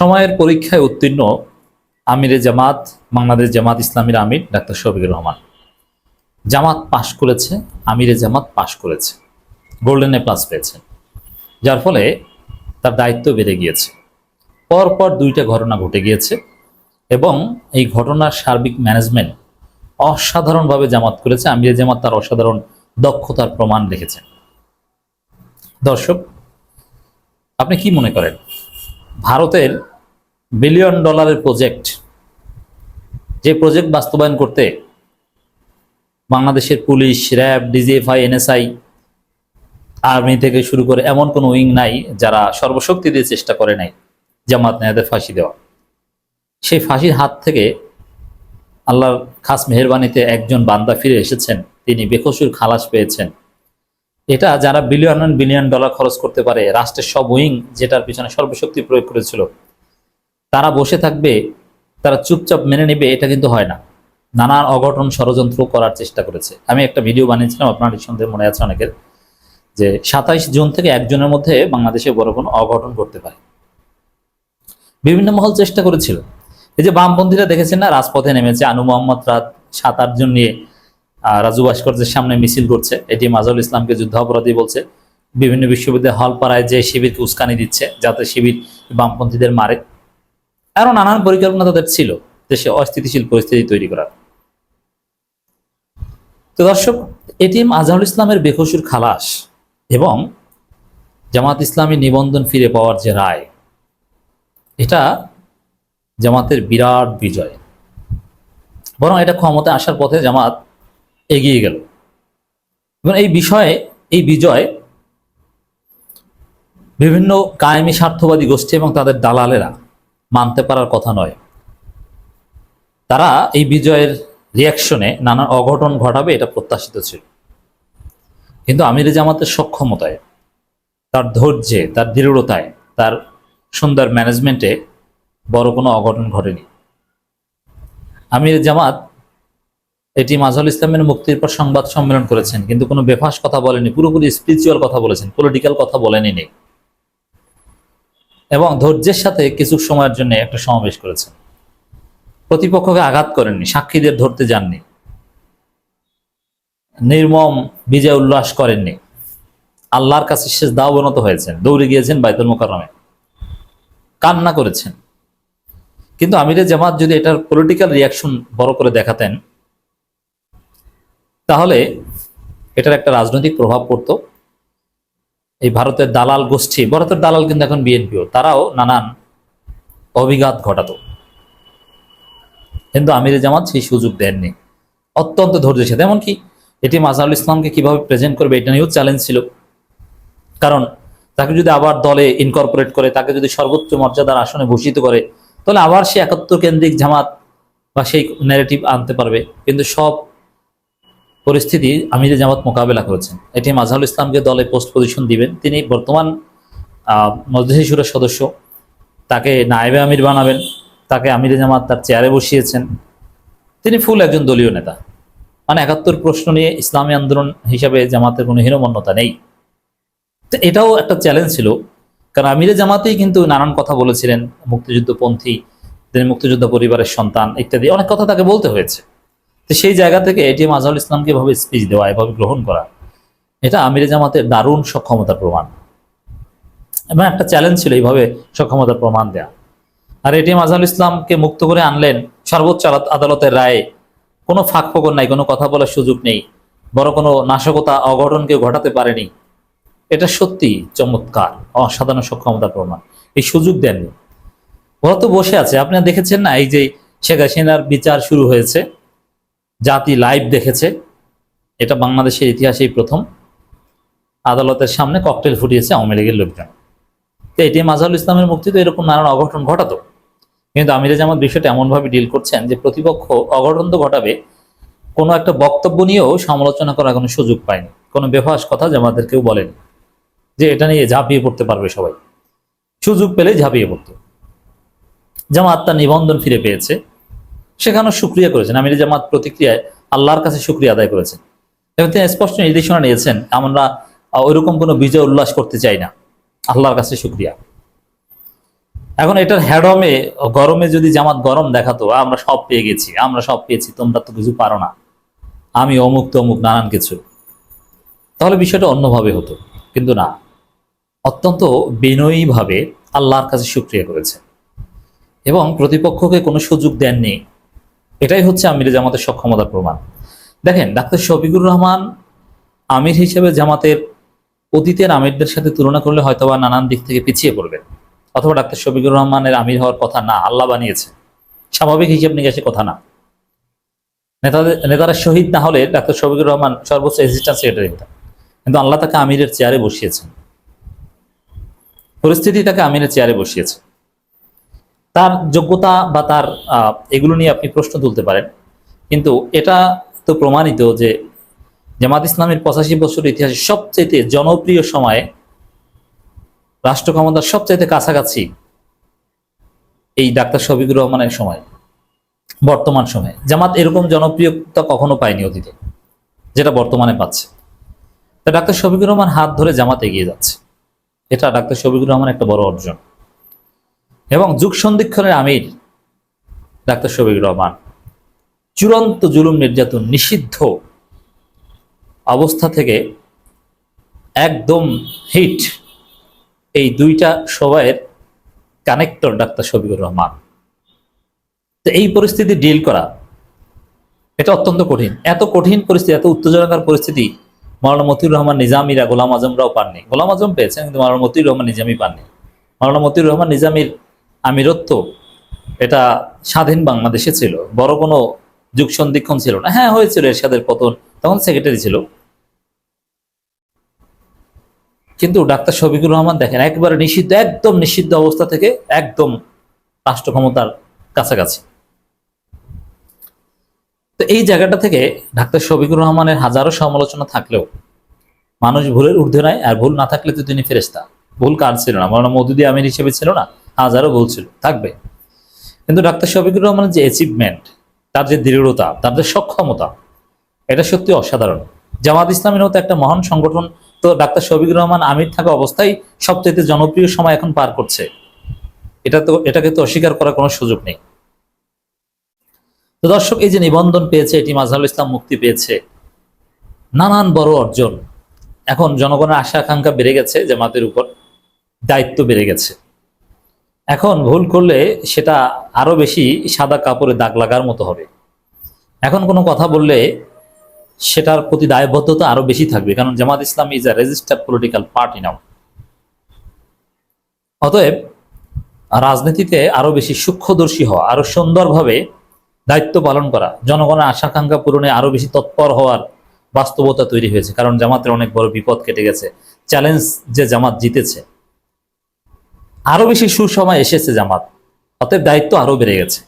সময়ের পরীক্ষায় উত্তীর্ণ আমিরে জামাত, বাংলাদেশ জামাত ইসলামীর আমির ডাক্তার শফিকুর রহমান। জামাত পাশ করেছে, আমিরে জামাত পাশ করেছে, গোল্ডেন এ প্লাস পেয়েছে। যার ফলে তার দায়িত্ব বেড়ে গিয়েছে। পরপর দুইটা ঘটনা ঘটে গিয়েছে এবং এই ঘটনার সার্বিক ম্যানেজমেন্ট অসাধারণভাবে জামাত করেছে। আমিরে জামাত তার অসাধারণ দক্ষতার প্রমাণ রেখেছেন দর্শক, আপনি কি মনে করেন? ভারতের বিলিয়ন ডলারের প্রজেক্ট। যে প্রজেক্ট বাস্তবায়ন করতে বাংলাদেশের police, RAB, DGFI, NSI, army থেকে শুরু করে এমন কোনো উইং নাই যারা সর্বশক্তি দিয়ে চেষ্টা করে নাই জামাত নেয়াদের ফাঁসি দেওয়া। সেই ফাঁসির হাত থেকে আল্লাহর খাস মেহরবানিতে একজন বান্দা ফিরে এসেছেন। তিনি বেকসুর খালাস পেয়েছেন। এটা যারা বিলিয়ন বিলিয়ন ডলার খরচ করতে পারে, রাষ্ট্রের সব উইং যেটার পিছনে সর্বশক্তি প্রয়োগ করেছিল তারা বসে থাকবে, তারা চুপচাপ মেনে নেবে, এটা কিন্তু হয় না। নানান অঘটন ষড়যন্ত্র করার চেষ্টা করেছে। আমি একটা ভিডিও বানিয়েছিলাম, আপনার সন্দেহ মনে আছে অনেকের, যে সাতাইশ জুন থেকে একজনের মধ্যে বাংলাদেশে বড় কোনো অঘটন করতে পারে। বিভিন্ন মহল চেষ্টা করেছিল। এই যে বামপন্থীরা দেখেছেন না, রাজপথে নেমেছে আনু মোহাম্মদ রাত সাত আটজন নিয়ে রাজু ভাস্কর্যের সামনে মিছিল করছে। এটি মাজাউল ইসলামকে যুদ্ধাপরাধী বলছে। বিভিন্ন বিশ্ববিদ্যালয় হল পাড়ায় যে শিবিরকে উস্কানি দিচ্ছে, যাতে শিবির বামপন্থীদের মারে। আরও নানান পরিকল্পনা তাদের ছিল দেশে অস্থিতিশীল পরিস্থিতি তৈরি করার। তো দর্শক এটিএম আজহারুল ইসলামের বেকসুর খালাস এবং জামাত ইসলামী নিবন্ধন ফিরে পাওয়ার যে রায়, এটা জামাতের বিরাট বিজয়। বরং এটা ক্ষমতা আসার পথে জামাত এগিয়ে গেল। এবং এই বিষয়ে, এই বিজয় বিভিন্ন কায়েমি স্বার্থবাদী গোষ্ঠী এবং তাদের দালালেরা মানতে পারার কথা নয়। তারা এই বিজয়ের রিয়াকশনে নানা অঘটন ঘটাবে, এটা প্রত্যাশিত ছিল। কিন্তু আমির জামাতের সক্ষমতায়, তার ধৈর্যে, তার দৃঢ়তায়, তার সুন্দর ম্যানেজমেন্টে বড় কোনো অঘটন ঘটেনি। আমির জামাত এটি মাঝাল ইসলামের মুক্তির পর সংবাদ সম্মেলন করেছেন, কিন্তু কোনো বেফাস কথা বলেনি, পুরোপুরি স্পিরিচুয়াল কথা বলেছেন পলিটিক্যাল কথা বলেনি নেই এবং ধৈর্যের সাথে কিছু সময়ের জন্য একটা সমাবেশ করেছেন। প্রতিপক্ষকে আঘাত করেননি, সাক্ষীদের ধরতে যাননি। নির্মম বিজয় উল্লাস করেননি। আল্লাহর কাছে শেষ দাও অবনত হয়েছেন, দৌড়ে গিয়েছেন বাইতুল মোকারমে কান্না করেছেন। কিন্তু আমিরে জামাত যদি এটার পলিটিক্যাল রিয়াকশন বড় করে দেখাতেন, তাহলে এটার একটা রাজনৈতিক প্রভাব পড়তো। এই ভারতের দালাল গোষ্ঠী, ভারতের দালাল কিন্তু এখন বিএনপিও, তারাও নানান অভিঘাত ঘটাতো। কিন্তু আমিরে জামাত সেই সুযোগ দেননি। অত্যন্ত ধৈর্যের সাথে, এমনকি এটি মাজারুল ইসলামকে কীভাবে প্রেজেন্ট করবে এটা নিয়েও চ্যালেঞ্জ ছিল। কারণ তাকে যদি আবার দলে ইনকর্পোরেট করে, তাকে যদি সর্বোচ্চ মর্যাদার আসনে ভূষিত করে, তাহলে আবার সে একাত্তর কেন্দ্রিক জামাত বা সেই ন্যারেটিভ আনতে পারবে। কিন্তু সব পরিস্থিতি আমিরে জামাত মোকাবেলা করেছেন। এটি মাজাহুল ইসলামকে দলে পোস্ট পজিশন দিবেন, তিনি বর্তমান মজলিসুরের সদস্য। তাকে নায়েবে আমির বানাবেন, তাকে আমিরে জামাত তার চেয়ারে বসিয়েছেন। তিনি ফুল একজন দলীয় নেতা। মানে একাত্তর প্রশ্ন নিয়ে ইসলামী আন্দোলন হিসাবে জামাতের কোনো হীনমন্যতা নেই। তো এটাও একটা চ্যালেঞ্জ ছিল। কারণ আমিরে জামাতেই কিন্তু নানান কথা বলেছিলেন, মুক্তিযুদ্ধপন্থী তিনি মুক্তিযুদ্ধ পরিবারের সন্তান ইত্যাদি। অনেক কথা তাকে বলতে হয়েছে। তো সেই জায়গা থেকে এটিএম আজহারুল ইসলামকে এভাবে স্পিচ দেওয়া, এভাবে গ্রহণ করা, এটা আমিরে জামাতের দারুণ সক্ষমতার প্রমাণ। এবং একটা চ্যালেঞ্জ ছিল এইভাবে সক্ষমতার প্রমাণ দেয়া। আর এটিএম আজহারুল ইসলামকে মুক্ত করে আনলেন সর্বোচ্চ আদালতের রায়ে। কোনো ফাঁক ফোকর নাই, কোনো কথা বলার সুযোগ নেই, বড় কোনো নাশকতা অঘটনকে ঘটাতে পারেনি। এটা সত্যি চমৎকার, অসাধারণ সক্ষমতার প্রমাণ। এই সুযোগ দেননি। ওরা তো বসে আছে আপনারা দেখেছেন না এই যে শেখ হাসিনার বিচার শুরু হয়েছে? জাতি লাইভ দেখেছে। এটা বাংলাদেশের ইতিহাসেই প্রথম। আদালতের সামনে ককটেল ফুটিয়েছে আওয়ামী লীগের লোকজন। তো এটি মাজাহুল ইসলামের মুক্তি তো এরকম নানান অঘটন ঘটাতো। কিন্তু আমিরে জামাত বিষয়টা এমনভাবে ডিল করছেন যে প্রতিপক্ষ অঘটন তো ঘটাবে, কোনো একটা বক্তব্য নিয়েও সমালোচনা করার কোনো সুযোগ পায়নি। কোনো বেফাস কথা জামাতের কেউ বলেনি যে এটা নিয়ে ঝাঁপিয়ে পড়তে পারবে সবাই। সুযোগ পেলে ঝাঁপিয়ে পড়তো। জামাত তার নিবন্ধন ফিরে পেয়েছে। সেখানেও সুক্রিয়া করেছেন। আমির জামাত প্রতিক্রিয়ায় আল্লাহর কাছে সুক্রিয়া আদায় করেছেন। এবং তিনি স্পষ্ট নির্দেশনা নিয়েছেন, আমরা ওইরকম কোনো বিজয় উল্লাস করতে চাই না। আল্লাহর কাছে সুক্রিয়া। এখন এটার হ্যাডমে, গরমে যদি জামাত গরম দেখাতো, আমরা সব পেয়ে গেছি, আমরা সব পেয়েছি, তোমরা তো কিছু পারো না। আমি অমুক তমুক, নানান কিছু। তাহলে বিষয়টা অন্যভাবে হতো। কিন্তু না। অত্যন্ত বিনয়ীভাবে আল্লাহর কাছে সুক্রিয়া করেছে এবং প্রতিপক্ষকে কোনো সুযোগ দেননি। এটাই হচ্ছে আমির জামাতের সক্ষমতার প্রমাণ। দেখেন, ডাক্তার শফিকুর রহমান আমির হিসেবে জামাতের অতীতের আমিরদের সাথে তুলনা করলে হয়তোবা নানান দিক থেকে পিছিয়ে পড়বেন। অথবা ডাক্তার শফিকুর রহমানের আমির হওয়ার কথা না, আল্লাহ বানিয়েছে। স্বাভাবিক হিসেব নিকাশে কথা না। নেতাদের নেতারা শহীদ না হলে ডাক্তার শফিকুর রহমান সর্বোচ্চ অ্যাসিস্ট্যান্ট সেক্রেটারি হতেন। কিন্তু আল্লাহ তাকে আমিরের চেয়ারে বসিয়েছেন। পরিস্থিতি তাকে আমিরের চেয়ারে বসিয়েছে। তার যোগ্যতা বা তার এগুলো নিয়ে আপনি প্রশ্ন তুলতে পারেন। কিন্তু এটা তো প্রমাণিত যে জামাত ইসলামের পঁচাশি বছর ইতিহাসে সবচাইতে জনপ্রিয় সময়ে রাষ্ট্র ক্ষমতার সবচাইতে কাছাকাছি এই ডাক্তার শফিকুর রহমানের সময়, বর্তমান সময়ে। জামাত এরকম জনপ্রিয়তা কখনো পায়নি অতীতে, যেটা বর্তমানে পাচ্ছে। তা ডাক্তার শফিকুর রহমান হাত ধরে জামাত এগিয়ে যাচ্ছে। এটা ডাক্তার শফিকুর রহমান একটা বড় অর্জন। এবং যুগ সন্ধিক্ষণের আমির, ডাক্তার শফিকুর রহমান। চূড়ান্ত জুলুম নির্যাতন নিষিদ্ধ অবস্থা থেকে একদম হিট এই দুইটা সবাইয়ের কানেক্টর ডাক্তার শফিকুর রহমান। তো এই পরিস্থিতি ডিল করা, এটা অত্যন্ত কঠিন। এত কঠিন পরিস্থিতি, এত উত্তেজনাকর পরিস্থিতি মাওলানা মতিউর রহমান নিজামীরা, গোলাম আজমরাও পাননি। গোলাম আজম পেয়েছেন, কিন্তু মাওলানা মতিউর রহমান নিজামী পাননি। মাওলানা মতিউর রহমান নিজামীর আমিরত্ব, এটা স্বাধীন বাংলাদেশে ছিল। বড় কোনো যুগ সন্ধিক্ষণ ছিল না। হ্যাঁ হয়েছিল এরশাদের পতন, তখন সেক্রেটারি ছিল। কিন্তু ডাক্তার শফিকুর রহমান দেখেন, একবারে নিষিদ্ধ, একদম নিষিদ্ধ অবস্থা থেকে একদম রাষ্ট্র ক্ষমতার কাছাকাছি। তো এই জায়গাটা থেকে ডাক্তার শফিকুর রহমানের হাজারো সমালোচনা থাকলেও মানুষ ভুলের ঊর্ধ্বে নয় আর ভুল না থাকলে তো তিনি ফেরেস্তা ভুল কার ছিল না, মৌলানা মদুদি আমির হিসেবে ছিল না। হাজারো ভুল ছিল থাকবে। কিন্তু ডাক্তার শফিকুর রহমানের যে অ্যাচিভমেন্ট তার যে দৃঢ়তা, তার যে সক্ষমতা, এটা সত্যি অসাধারণ। জামাত ইসলামের মতো একটা মহান সংগঠন তো ডাক্তার শফিকুর রহমান আমির থাকা অবস্থায় সবচেয়ে জনপ্রিয় সময় এখন পার করছে। এটা তো, এটাকে তো অস্বীকার করার কোনো সুযোগ নেই। তো দর্শক, এই যে নিবন্ধন পেয়েছে, এটি মাজহারুল ইসলাম মুক্তি পেয়েছে। নানান বড় অর্জন। এখন জনগণের আশা আকাঙ্ক্ষা বেড়ে গেছে, জামাতের উপর দায়িত্ব বেড়ে গেছে। এখন ভুল করলে সেটা আরও বেশি সাদা কাপড়ে দাগ লাগার মতো হবে। এখন কোনো কথা বললে সেটার প্রতি দায়বদ্ধতা আরও বেশি থাকবে, কারণ Jamaat Islam is a registered political party now অতএব রাজনীতিতে আরও বেশি সূক্ষ্মদর্শী হওয়া, আরও সুন্দরভাবে দায়িত্ব পালন করা, জনগণের আশাকাঙ্ক্ষা পূরণে আরও বেশি তৎপর হওয়ার বাস্তবতা তৈরি হয়েছে, কারণ জামাতের অনেক বড় বিপদ কেটে গেছে। চ্যালেঞ্জ যে জামাত জিতেছে। আরও বেশি সুসময় এসেছে জামাত অতএব দায়িত্ব আরও বেড়ে গেছে।